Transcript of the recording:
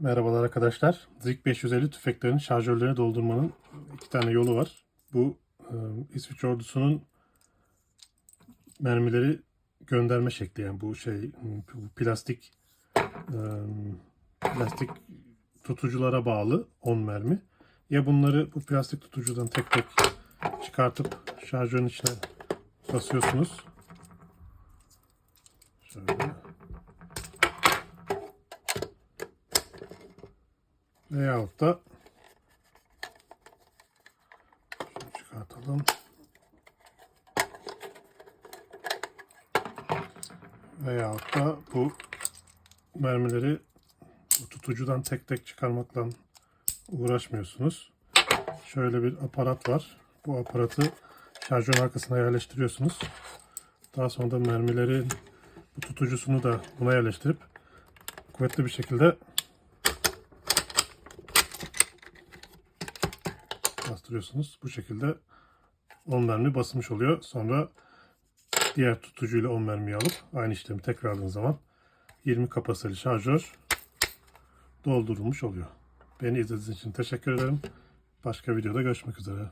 Merhabalar arkadaşlar. Zik 550 tüfeklerin şarjörlerini doldurmanın iki tane yolu var. Bu e, İsviçre ordusunun mermileri gönderme şekli yani bu şey bu plastik e, plastik tutuculara bağlı 10 mermi. Ya bunları bu plastik tutucudan tek tek çıkartıp şarjörün içine basıyorsunuz. Şöyle. Veyahut da şunu çıkartalım. Veyahut da bu mermileri bu tutucudan tek tek çıkarmakla uğraşmıyorsunuz. Şöyle bir aparat var. Bu aparatı şarjörün arkasına yerleştiriyorsunuz. Daha sonra da mermilerin bu tutucusunu da buna yerleştirip kuvvetli bir şekilde bastırıyorsunuz. Bu şekilde 10 mermi basılmış oluyor. Sonra diğer tutucuyla 10 mermiyi alıp aynı işlemi tekrarladığınız zaman 20 kapasiteli şarjör doldurulmuş oluyor. Beni izlediğiniz için teşekkür ederim. Başka videoda görüşmek üzere.